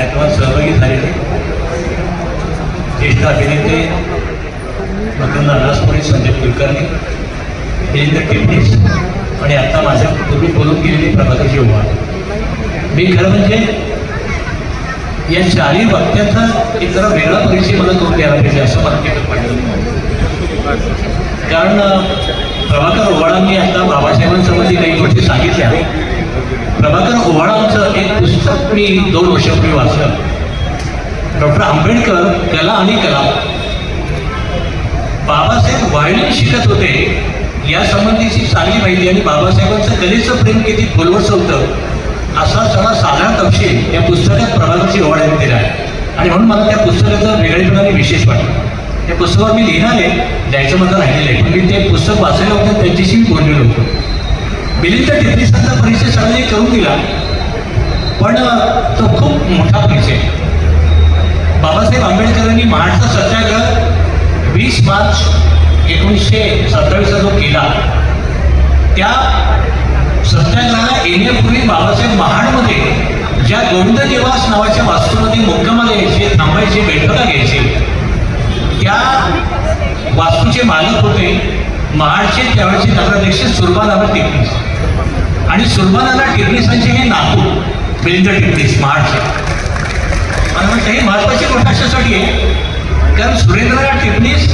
कार्यक्रमात सहभागी झालेले ज्येष्ठ अभिनेते मकरंद अनासपुरी संदीप कुलकर्णी देवेंद्र टिपणीस आणि आता माझ्या पूर्वी बोलून गेलेली प्रभाकरजी उभा मी खरं म्हणजे या चारही वाक्याचा एक जरा वेगळा परिचय मला करून द्यायला पाहिजे असं मला तिथं पाहिजे कारण प्रभाकर ओवाळांनी आता बाबासाहेबांसंबंधी काही गोष्टी सांगितल्या प्रभाकर ओवाळांचं एक पुस्तक मी दोन वर्षापूर्वी वाचलं. डॉक्टर आंबेडकर कला आणि कला. बाबासाहेब व्हायलिन शिकत होते. या संबंधीची चांगली माहिती आणि बाबासाहेबांचं कलेचं प्रेम किती खोलवरचं होतं असा सगळा साधारण तपशील या पुस्तकात प्रभाकरची ओवाळ दिला आहे. आणि म्हणून मला त्या पुस्तकाचं वेगळेपणाने विशेष वाटलं. त्या पुस्तकावर मी लिहिणार आहे द्यायचं माझं राहिलेलं आहे पण मी ते पुस्तक वाचलेलं होतं त्यांच्याशी मी बोललेलो होतो. मिलिंद टिपणीसांचा परिचय सगळ्यांनी करून दिला. पण तो खूप मोठा परिचय. बाबासाहेब आंबेडकरांनी महाडचा सत्याग्रह वीस मार्च एकोणीसशे सत्तावीसचा जो केला त्या सत्याग्रहाला येण्यापूर्वी बाबासाहेब महाडमध्ये ज्या गोविंद निवास नावाच्या वास्तूमध्ये मुक्कामाला यायचे थांबायचे बैठका घ्यायचे त्या वास्तूचे मालक होते महाडचे त्यावेळेचे नगराध्यक्ष सुरबानावर टिपणीस आणि सुरमानाला टिपणीसांचे हे नातू मिलिंद टिपणीस महाडचे मला वाटतं ही महत्वाची गोष्ट अशासाठी आहे कारण सुरेंद्रनाथ टिपणीस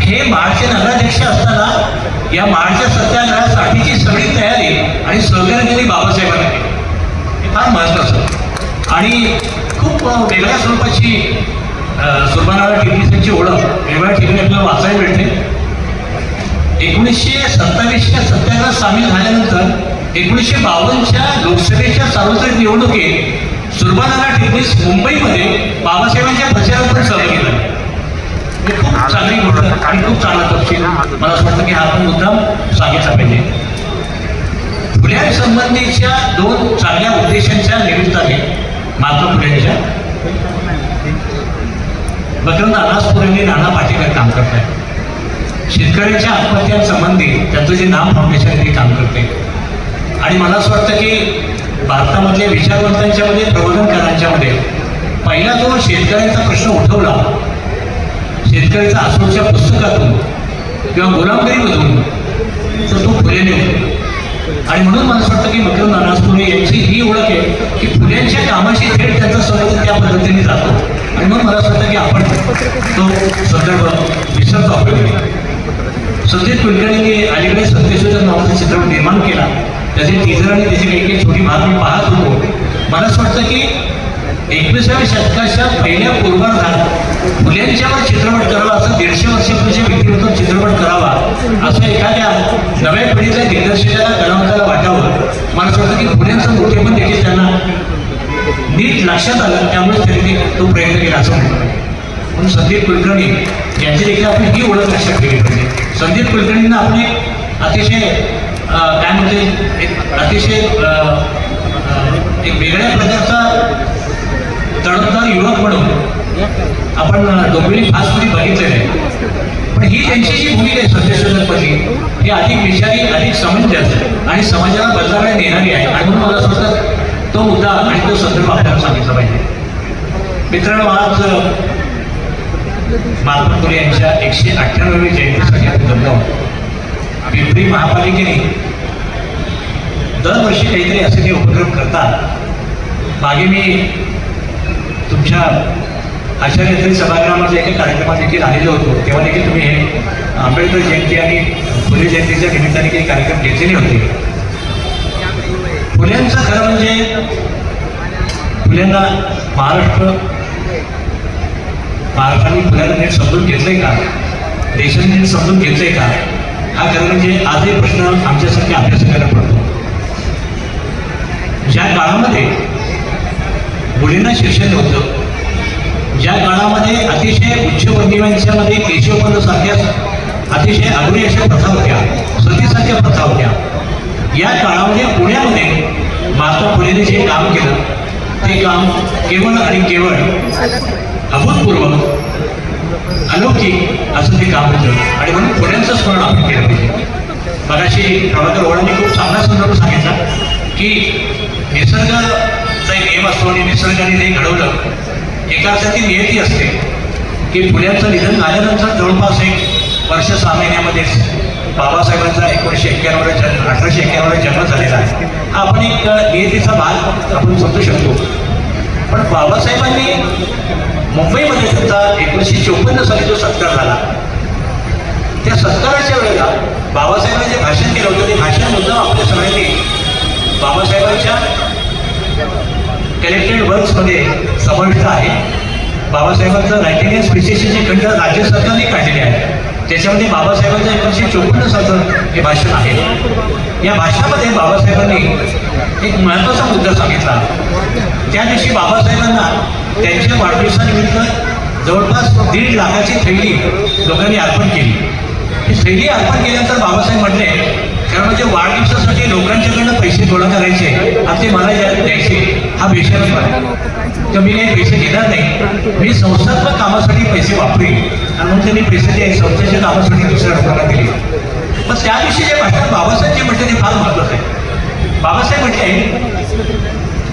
हे महाडचे नगराध्यक्ष असताना या महाडच्या सत्याग्रहासाठीची सगळी तयारी आणि सहकार्य केली बाबासाहेबांनी हे फार महत्वाचं आणि खूप वेगळ्या स्वरूपाची सुरमानाला टिपणीसांची ओळख वेगळ्या ठिकाणी आपल्याला वाचायला मिळते. एकोणीसशे सत्तावीसच्या सत्याग्रह सामील झाल्यानंतर एकोणीसशे बावन्नच्या लोकसभेच्या सार्वत्रिक निवडणुकीत सुरबानाला टिपणीस मुंबईमध्ये बाबासाहेबांच्या प्रचारात पण सहभागी झाले ही खूप चांगली गोष्ट आणि खूप चांगला तपशील. मला असं वाटतं की हा आपण मुद्दाम सांगितला पाहिजे. फुल्यांसंबंधीच्या दोन चांगल्या उद्देशांच्या निमित्ताने महात्मा फुल्यांच्या मकरंद अनासपुरेंनी नाना पाटेकर काम करत आहेत शेतकऱ्यांच्या आत्महत्यांसंबंधी त्यांचं जे नाम फाउंडेशन ते काम करते आणि मला असं वाटतं की भारतामधल्या विचारवंतांच्या मध्ये प्रबोधनकारांच्या मध्ये पहिला जो शेतकऱ्यांचा प्रश्न उठवला शेतकऱ्याचा आसूरच्या पुस्तकातून किंवा गुलामगिरीमधून तर तो फुलेने आणि म्हणून मला असं वाटतं की मकरंद अनासपुरे यांची ही ओळख आहे की फुल्यांच्या कामाशी थेट त्यांचा संबंध त्या पद्धतीने जातो. आणि म्हणून मला असं वाटतं की आपण तो संदर्भ विसरतो आपल्याला संदीप कुलकर्णींनी अलीकडे सत्यशोधन नावाचा चित्रपट निर्माण केला. त्याचे टीजर आणि त्याची काही काही छोटी भाग मी पाहत होतो. मला असं वाटतं की एकविसाव्या शतकाच्या पहिल्या पूर्वार्धात फुल्यांच्यावर चित्रपट करावा असं दीडशे वर्षापूर्वीच्या व्यक्तिमत्व चित्रपट करावा असं एखाद्या नव्या पिढीच्या दिग्दर्शकाला कलावंताला वाटावं. मला असं वाटतं की फुल्यांचं मोठे पण देखील त्यांना नीट लक्षात आलं त्यामुळे त्यांनी तो प्रयत्न केला असं म्हणतो म्हणून संदीप कुलकर्णी यांची देखील आपण ही ओळख लक्षात ठेवली पाहिजे. संदीप कुलकर्णींना आपण एक अतिशय काय म्हणते एक अतिशय एक वेगळ्या प्रकारचा तडपदार युवक म्हणून आपण अं, डोंबिवली फास्टमध्ये बघितलेलं आहे. पण ही त्यांची जी भूमिका आहे सत्यशोधकपदी ही अधिक विचारी अधिक समंजस आणि समाजाला बदलाकडे नेणारी आहे. आणि म्हणून मला असं वाटतं तो मुद्दा आणि तो संदर्भ आपल्याला सांगितला पाहिजे. मित्रांनो आज महात्मा फुले यांच्या एकशे अठ्ठ्याण्णवी जयंतीसाठी आपण जमलो पिंपरी महापालिकेने दरवर्षी काहीतरी असे ते उपक्रम करतात. मागे मी तुमच्या आचार्यत्री सभागृहामध्ये एका कार्यक्रमात देखील आलेलो होतो. तेव्हा देखील तुम्ही हे आंबेडकर जयंती आणि फुले जयंतीच्या निमित्ताने काही कार्यक्रम घेतलेले होते. फुल्यांचं खरं म्हणजे फुल्यांना महाराष्ट्र महाराष्ट्राने फुलांना नीट समजून घेतलंय का? देशाने नीट समजून घेतलंय का? हा खरं म्हणजे आजही प्रश्न आमच्यासारखे अभ्यासकाला पडतो. ज्या काळामध्ये मुलींना शिक्षण नव्हतं ज्या काळामध्ये अतिशय उच्चवर्णीयांच्यामध्ये केशवपंत सारख्या अतिशय आगळी अशा प्रथा होत्या सतीसारख्या प्रथा होत्या या काळामध्ये पुण्यामध्ये महात्मा फुलेने जे काम केलं ते काम केवळ आणि केवळ अभूतपूर्व अलौकिक असं ते काम होतं. आणि म्हणून पुण्याचं स्मरण आपण केलं पाहिजे. मगाशी प्रभाकर ओळांनी खूप चांगला संदर्भ सांगितला की निसर्गाचा एक नियम असतो आणि निसर्गाने ते घडवलं एका अर्थाची नियती असते की पुण्याचं निधन झाल्यानंतर जवळपास एक वर्ष सहा महिन्यामध्येच बाबासाहेबांचा एकोणीसशे एक्क्याण्णवला जन्म अठराशे एक्क्याण्णवला जन्म झालेला आहे. हा आपण एक नियतीचा भाग आपण समजू शकतो. पण बाबासाहेबांनी मुंबईमध्ये सुद्धा एकोणीसशे चोपन्न साली जो सत्कार झाला त्या सत्काराच्या वेळेला बाबासाहेबांनी जे भाषण केलं होतं ते भाषण मुद्दा आपल्या सगळ्यांनी बाबासाहेबांच्या कलेक्टेड वर्क्समध्ये समाविष्ट आहे. बाबासाहेबांचं रायटिंग अँड जे खंड राज्य सरकारने काढलेले आहे त्याच्यामध्ये बाबासाहेबांचं एकोणीसशे चोपन्न सालचं हे भाषण आहे. या भाषणामध्ये बाबासाहेबांनी एक महत्त्वाचा मुद्दा सांगितला. त्या दिवशी बाबासाहेबांना त्यांच्या वाढदिवसानिमित्त जवळपास दीड लाखाची थैली लोकांनी अर्पण केली. ही थैली अर्पण केल्यानंतर बाबासाहेब म्हटले कारण म्हणजे वाढदिवसासाठी लोकांच्याकडनं पैसे गोळा करायचे आणि ते मला ज्या द्यायचे. हा विषयच आहे. तर मी काही पैसे घेणार नाही. मी संस्थात्मक कामासाठी पैसे वापरेन. आणि मग त्यांनी पैसे ते संस्थेच्या कामासाठी दुसऱ्या लोकांना दिले. मग त्या दिवशी जे भाषण बाबासाहेब जे म्हटले ते फार महत्वाचं आहे. बाबासाहेब म्हटले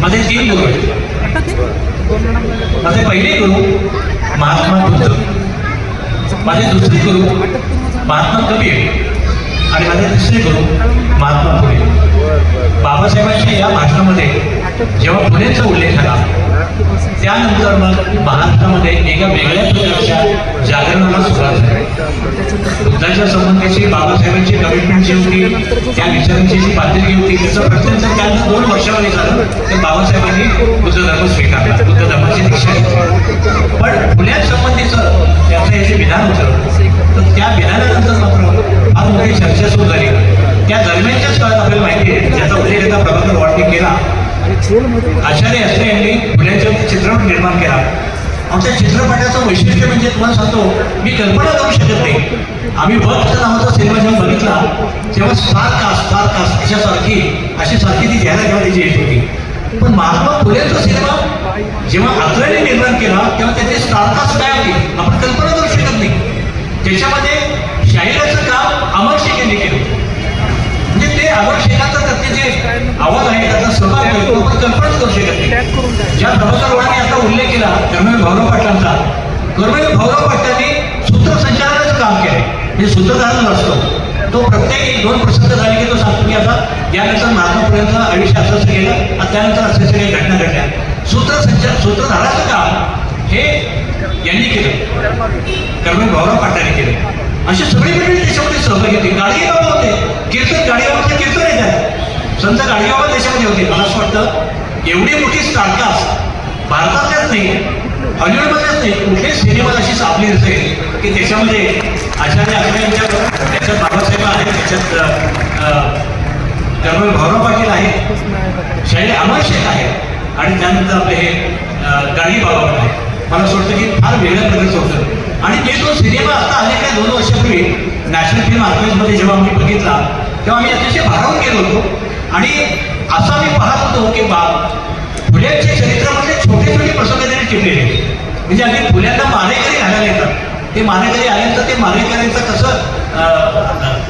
माझे तीन गुरु आहेत. माझे पहिले गुरु महात्मा बुद्ध. माझे दुसरे गुरु महात्मा कबीर. आणि माझे तिसरे गुरु महात्मा फुले. बाबासाहेबांच्या या भाषणामध्ये जेव्हा फुलेचा उल्लेख झाला त्यानंतर मग महाराष्ट्रामध्ये एका वेगळ्या प्रकारच्या जागरणाला सुरुवात झाली. बुद्धाच्या संबंधीची बाबासाहेबांची कमिटमेंट जी होती त्या विचारांची जी पातळी होती त्याचं प्रत्यंत त्यानंतर दोन वर्षामध्ये झालं तर बाबासाहेबांनी बुद्ध धर्म स्वीकारला बुद्ध धर्माची दीक्षा घेतली. पण फुल्यांसंबंधीचं त्याचं हे जे विधान होतं तर त्या विधानानंतर मात्र फार मोठी चर्चा सुरू झाली. त्या दरम्यानच्याच काळात आपल्याला माहिती आहे ज्याचा उल्लेख आता प्रभाकर वाटणी केला. आचार्य असले यांनी पुण्याचं चित्रण निर्माण केला. आमच्या चित्रपटाचं वैशिष्ट्य म्हणजे तुम्हाला सांगतो मी कल्पना करू शकत नाही. आम्ही भक्त नावाचा सिनेमा जेव्हा बघितला तेव्हा स्टार कास्ट स्टार कास्ट अशासारखी अशी सारखी ती घ्यायला जेव्हा त्याची येत होती. पण महात्मा फुलेचा सिनेमा जेव्हा आत्र्याने निर्माण केला तेव्हा त्याचे स्टार कास्ट काय होते? आपण कल्पना करू शकत नाही. त्याच्यामध्ये शाहिराचं काम अमरशेख यांनी केलं. म्हणजे ते अमर जे आवाज आहे त्याचा स्वभाव आहे तो आपण कल्पनाच करू शकत नाही. ज्या प्रभाकर वाणी आता उल्लेख केला कर्मवीर भाऊराव पाटलांचा कर्मवीर भाऊराव पाटलांनी सूत्रसंचालनाचं काम केलंय. म्हणजे सूत्रधारण असतो. तो प्रत्येक एक दोन प्रसंग झाले की तो सांगतो की आता यानंतर महात्मापर्यंत आयुष्य असं असं गेलं आणि त्यानंतर असे सगळे घटना घडल्या. सूत्रसंचार सूत्रधाराचं काम हे यांनी केलं. कर्मवीर भाऊराव पाटलांनी केलं. असे सगळे मंडळी त्याच्यामध्ये सहभागी होते. बाबा होते. कीर्तन गाडगेबाबाचं कीर्तन त्यात संत गाडीबाबा देशामध्ये होते. मला असं वाटतं एवढी मोठी स्टार्टअप भारतातल्याच नाही हॉलिवूडमध्येच नाही कुठलेच सिनेमात अशी सापली असेल की त्याच्यामध्ये आचार्य आचार्यांच्या त्याच्यात बाबासाहेब आहेत त्याच्यात त्यामुळे भाऊराव पाटील आहेत शैली अमर शेख आहेत आणि त्यानंतर आपले हे गाडी बाबा पण आहेत. मला असं वाटतं की फार वेगळ्या प्रकारचं होतं. आणि ते तो सिनेमा आता अनेक दोन वर्षापूर्वी नॅशनल फिल्म आर्काईव्हमध्ये जेव्हा आम्ही बघितला तेव्हा आम्ही अतिशय भारावून गेलो होतो. आणि असं आम्ही पाहत होतो की बाप फुल्यांच्या चरित्रामधले छोटे छोटे प्रसंग त्यांनी टिपलेले. म्हणजे आम्ही फुल्यांना मारेकरी घालायला येतात ते मारेकरी आल्यानंतर ते मानेकऱ्यांचं कसं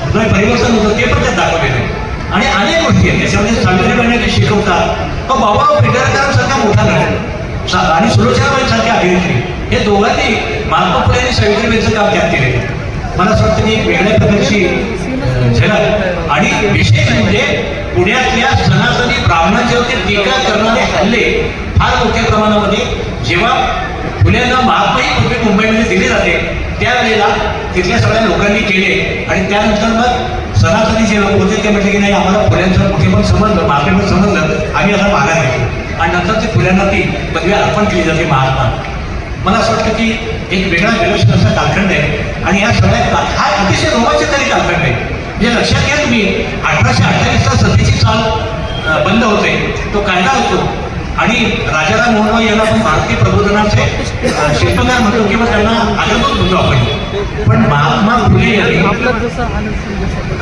हृदय परिवर्तन होतं ते पण त्यात दाखवलेलं आहे. आणि अनेक गोष्टी आहेत. त्याच्यामध्ये सावित्रीबाईंना ते शिकवतात मग बाबा पेडरकरांसारखा मोठा नट आणि सुलोचनाबाई सारख्या अभिनेत्री. हे दोघांनी महात्मा फुले आणि सावित्रीबाईंचं काम त्यात केलेलं आहे. मला असं वाटतं की वेगळ्या प्रकारची झलक. आणि विशेष म्हणजे पुण्यातल्या सनातनी ब्राह्मणांच्यावरती टीका करणारे हल्ले फार मोठ्या प्रमाणामध्ये. जेव्हा पुण्याला महात्माही पदवी मुंबईमध्ये दिली जाते त्यावेळेला तिथल्या सगळ्या लोकांनी केले. आणि त्यानंतर मग सनातनी जे लोक होते ते म्हटले की नाही आम्हाला फुल्यांचं कुठे पण समजलं मागे पण समजलं आम्ही आता मागा घेतो आणि नंतर ते फुल्यांना ती पदवी अर्पण केली जाते महात्मा. मला असं वाटतं की एक वेगळा विलक्षण असा कालखंड आहे. आणि या सगळ्या का- हा अतिशय रोमांचकारी कालखंड आहे. म्हणजे लक्षात घ्या तुम्ही. अठराशे अठ्ठावीसला सतीची चाल बंद होते. तो कायदा होतो. आणि राजाराम मोहन यांना आपण भारतीय प्रबोधनाचे शिल्पकार म्हणतो किंवा त्यांना आदरपूर म्हणतो आपण. पण महात्मा फुले यांनी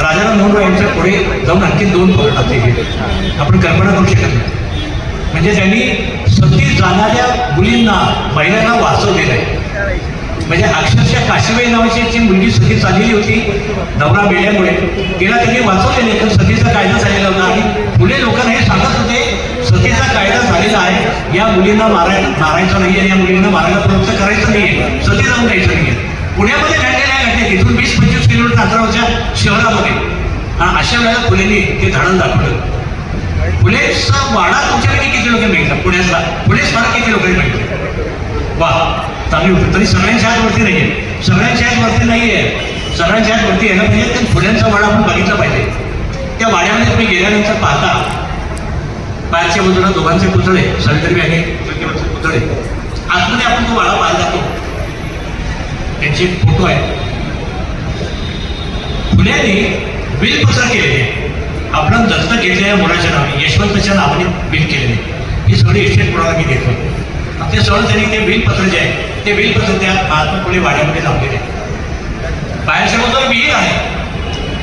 राजाराम मोहन यांच्या पुढे जाऊन आणखी दोन पाऊल टाकले आपण कल्पना करू शकत नाही. म्हणजे त्यांनी सती जाणाऱ्या मुलींना महिलांना वाचवलेलं आहे. म्हणजे अक्षरशः काशीबाई नावाची जी मुलगी सती चाललेली होती नवरा मेल्यामुळे तिला त्यांनी वाचवलेले तर सतीचा कायदा झालेला होता आणि पुढे लोकांना हे सांगत होते सतीचा कायदा झालेला आहे या मुलींना माराय मारायचं नाही या मुलींना मारायला प्रवृत्त करायचं नाहीये सती जाऊन द्यायचं नाहीये. पुण्यामध्ये घडलेल्या घटनेत इथून वीस पंचवीस किलोमीटर अंतरावरच्या शहरामध्ये. आणि अशा वेळेला फुलेंनी ते धाडण दाखवलं. फुलेचा वाडा तुमच्यापैकी किती लोक मिळतात? पुण्याचा फुले स्मारक किती लोकांनी मिळतात? वा चांगली होती. तरी सगळ्यांच्या हात वरती नाहीये. सगळ्यांच्या हात वरती नाहीये. सगळ्यांच्या हात वरती यायला पाहिजे तर फुल्यांचा वाडा आपण बघितला पाहिजे. त्या वाड्यामध्ये तुम्ही गेल्यानंतर पाहता बाहेरच्या बाजूला दोघांचे पुतळे सावित्री आणि ज्योतिबाचे पुतळे. आतमध्ये आपण तो वाडा पाहायला जातो. त्यांचे फोटो आहे. फुल्यांनी पसर केलेले आपण दत्तक घेतलेल्या मुलाच्या नावाने यशवंतच्या नावाने बिल केलेले ही सगळी इस्टेट पुढाला मी देतो. ते सगळं त्यांनी ते बिलपत्र जे आहे. ते बिलपत्र त्या महात्मा फुले वाड्यामध्ये लावलेले बाहेरच्या बाजूला विहीर आहे.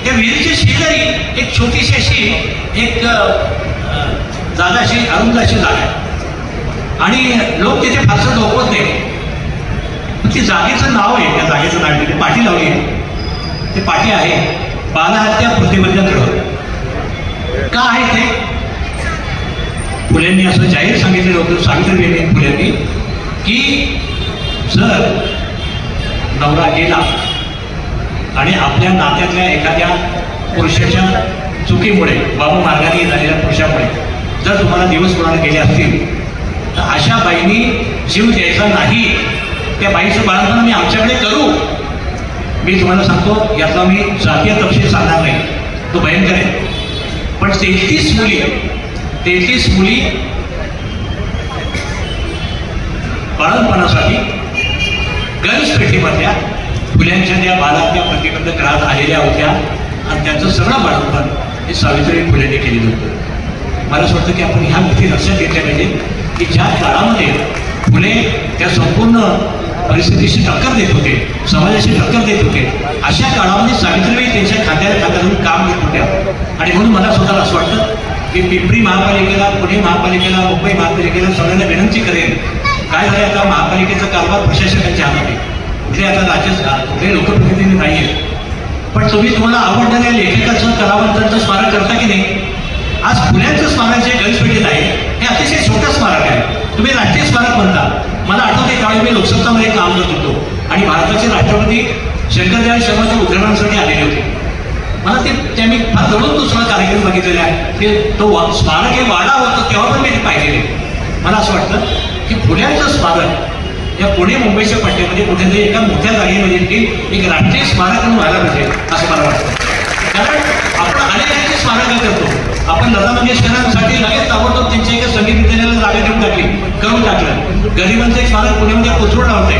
त्या विहिरीच्या शेजारी एक छोटीशी अशी एक जागाशी अरुंदाशी जागा आहे. आणि लोक तिथे फारसं झोपत नाही ती जागेचं नाव आहे त्या जागेचं नाव तिथे पाठी लावली आहे. ते पाठी आहे बालहत्या प्रतिबंधक का आहे ते? फुलेंनी असं जाहीर सांगितलेलं होतं सावित्रीबाईंनी फुलेंनी की जर नवरा गेला आणि आपल्या नात्यातल्या एखाद्या पुरुषाच्या चुकीमुळे बाबू मार्गाने झालेल्या पुरुषामुळे जर तुम्हाला दिवस कोणाला गेले असतील तर अशा बाईंनी जीव द्यायचा नाही. त्या बाईचं बाळंपण मी आमच्याकडे करू. मी तुम्हाला सांगतो यातला मी जातीय तपशील सांगणार नाही. तो भयंकर आहे. पण तेहतीस मुली तेहतीस मुली बाळणपणासाठी गंज फुल्यांच्या त्या बालातल्या प्रतिबंधक राहत आलेल्या होत्या. आणि त्यांचं सगळं बाळपण हे सावित्री फुलेने केलेलं होतं. मला असं वाटतं की आपण ह्या गोष्टी लक्षात घेतल्या पाहिजे की ज्या काळामध्ये फुले त्या संपूर्ण परिस्थितीशी टक्कर देत होते समाजाशी टक्कर देत होते अशा काळामध्ये सावित्रीबाई त्यांच्या खात्याला खात्यातून काम घेत होत्या. आणि म्हणून मला स्वतःला असं वाटतं की पिंपरी महापालिकेला पुणे महापालिकेला मुंबई महापालिकेला सगळ्यांना विनंती करेन काय झालं आता महापालिकेचा कारभार प्रशासकांच्या हातात आहे कुठले आता राज्य कुठले लोकप्रतिनिधी नाही आहेत पण तुम्ही तुम्हाला आवडणाऱ्या लेखकाचं कलावंतांचं स्मारक करता की नाही? आज पुण्याचं स्मारक जे गणपेठेत आहे हे अतिशय छोटं स्मारक आहे. तुम्ही राष्ट्रीय स्मारक म्हणता. मला आठवते त्यावेळी मी लोकसत्तामध्ये काम करत होतो. आणि भारताचे राष्ट्रपती शंकरदयाळ शर्माच्या उद्घाटनासाठी आलेले होते. मला ते त्यांनी फार जवळून दुसरा कार्यक्रम बघितलेला आहे. ते तो वा- स्मारक हे वाडा होतं तेव्हा पण मी ते पाहिलेले. मला असं वाटतं की पुण्याचं स्मारक या पुणे मुंबईच्या पट्ट्यामध्ये कुठेतरी एका मोठ्या जागेमध्ये की एक राष्ट्रीय स्मारक म्हणून व्हायला पाहिजे असं मला वाटतं. कारण आपण अनेकांची स्मारकं करतो. आपण लता मंगेशकरांसाठी लगेच ताबडतोब त्यांच्या एका संगीत विद्यालयाला जागा देऊन टाकली करून टाकलं. गरिबांचं एक स्मारक पुण्यामध्ये कोथरूड आहे.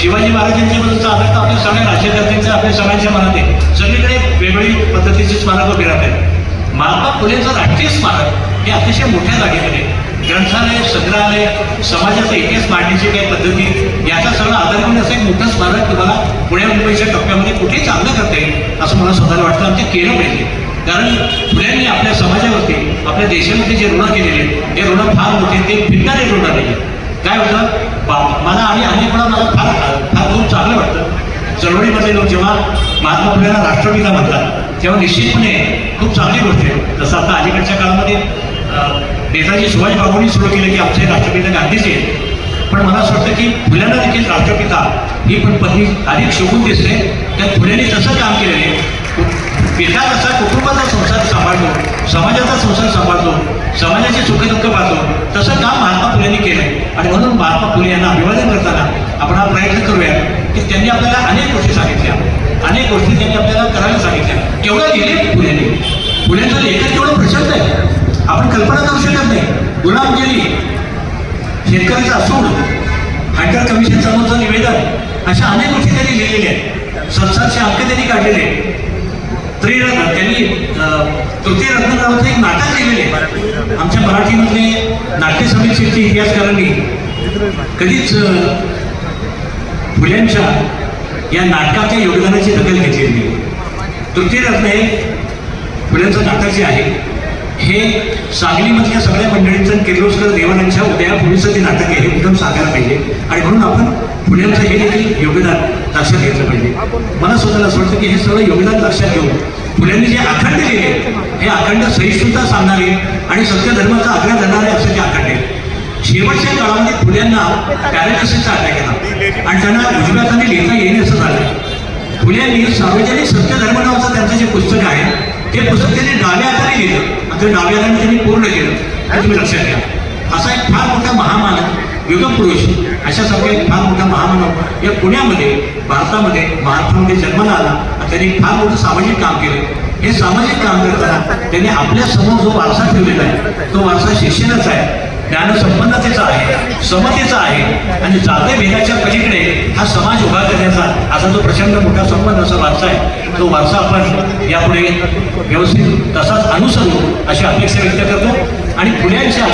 शिवाजी महाराजांच्या बद्दलचा आदर तर आपल्या सगळ्या राज्यकर्त्यांचा आपल्या सगळ्यांच्या मनात आहे. सगळीकडे वेगवेगळी पद्धतीची स्मारकं फिरत आहेत महात्मा फुलेंचं राष्ट्रीय स्मारक हे अतिशय मोठ्या जागेमध्ये ग्रंथालय संग्रहालय समाजाचा इतिहास मांडण्याची काही पद्धती याचा सगळं आधार घेऊन असं एक मोठं स्मारक तुम्हाला पुण्या मुंबईच्या टप्प्यामध्ये कुठे चांगलं करता येईल असं मला स्वतःला वाटतं. आणि ते केलं पाहिजे कारण फुल्यांनी आपल्या समाजावरती आपल्या देशामध्ये जे ऋण केलेले आहेत, ते ऋण फार होते ते फिरणारे ऋण नाही काय होतं? बा- मला आणि अनेक वेळा मला फार फार खूप चांगलं वाटतं. चळवळीमध्ये लोक जेव्हा महात्मा फुलेला राष्ट्रपिता म्हणतात तेव्हा निश्चितपणे खूप चांगली गोष्ट आहे. जसं आता अलीकडच्या काळामध्ये नेताजी सुभाष बाबूंनी सुरू केलं की आमचे राष्ट्रपिता गांधीजी आहेत. पण मला असं वाटतं की फुल्यांना देखील राष्ट्रपिता ही पण पहिली अधिक शोभून दिसते. त्या फुल्यांनी तसं काम केलेलं आहे पिता कसा कुटुंबाचा संसार सांभाळतो समाजाचा संसार सांभाळतो समाजाचे सुखदुःख पाहतो तसं काम महात्मा फुलेंनी केलंय. आणि म्हणून महात्मा फुले यांना अभिवादन करताना आपण हा प्रयत्न करूया की त्यांनी आपल्याला अनेक गोष्टी सांगितल्या. अनेक गोष्टी त्यांनी आपल्याला करायला सांगितल्या. केवढं लिहिले फुलेंनी फुलेंचं लेखन केवढं प्रचंड आहे. आपण कल्पना करू शकत नाही गुलामगिरी शेतकऱ्याचा असूड हंटर कमिशन समोरचं निवेदन अशा अनेक गोष्टी त्यांनी लिहिलेल्या आहेत संसारचे अंक त्यांनी काढलेले आहेत. त्रिरत्न त्यांनी तृतीय रत्न नावाचं एक नाटक लिहिलेले आहे. आमच्या मराठीमधले नाट्य समीक्षेचे इतिहासकारांनी कधीच फुल्यांच्या या नाटकाच्या योगदानाची दखल घेतलेली नाही तृतीय रत्न हे फुल्यांचं नाटक जे आहे हे सांगलीमधल्या सगळ्या मंडळींचं किर्लोस्कर देवानांच्या उदयापूर्वीचं जे नाटक आहे हे एकदम सांगायला पाहिजे. आणि म्हणून आपण पुण्याचं हे देखील योगदान लक्षात घेतलं पाहिजे. मला स्वतःला असं वाटतं की हे सगळं योगदान लक्षात घेऊन पुण्याने जे अखंड लिहिले हे अखंड सहिष्णुता सांगणारे आणि सत्य धर्माचा आग्रह धरणारे असं ते अखंड आहे शेवटच्या काळामध्ये पुण्यांना पॅरालिसिसचा अटॅक केला आणि त्यांना उजव्या लिहिता येईल असं झालं. फुल्यांनी सार्वजनिक सत्य धर्म नावाचं त्यांचं जे पुस्तक आहे हे पुस्तक त्यांनी डाव्या हाताने लिहिलं. आणि डाव्या हाताने त्यांनी पूर्ण केलं. हे तुम्ही लक्षात घ्या. असा एक फार मोठा महामानव युगपुरुष अशासारखा एक फार मोठा महामानव या पुण्यामध्ये भारतामध्ये महाराष्ट्रामध्ये जन्माला आला. आणि त्यांनी फार मोठं सामाजिक काम केलं. हे सामाजिक काम करताना त्यांनी आपल्यासमोर जो वारसा ठेवलेला आहे तो वारसा शिक्षणाचा आहे. ज्ञानसंपन्नतेचा आहे समतेचा आहे आणि जाते भेदाच्या पलीकडे हा समाज उभा करण्याचा असा जो प्रचंड मोठा संबंध असा वारसा आहे. तो वारसा आपण यापुढे व्यवस्थित तसाच अनुसरू अशी अपेक्षा व्यक्त करतो. आणि पुण्याच्या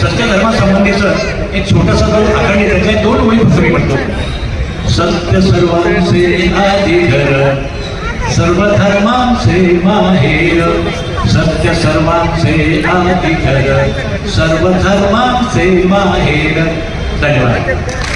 सत्यधर्मासंबंधीचं एक छोटासा आकारणी आखणी त्याच्या दोन ओळी पुस्तके म्हणतो सत्य सर्वांचे आदिघर सर्व धर्मांचे माहेर. सत्य सर्वांचे आदिघर सर्व धर्मांचे माहेर. धन्यवाद.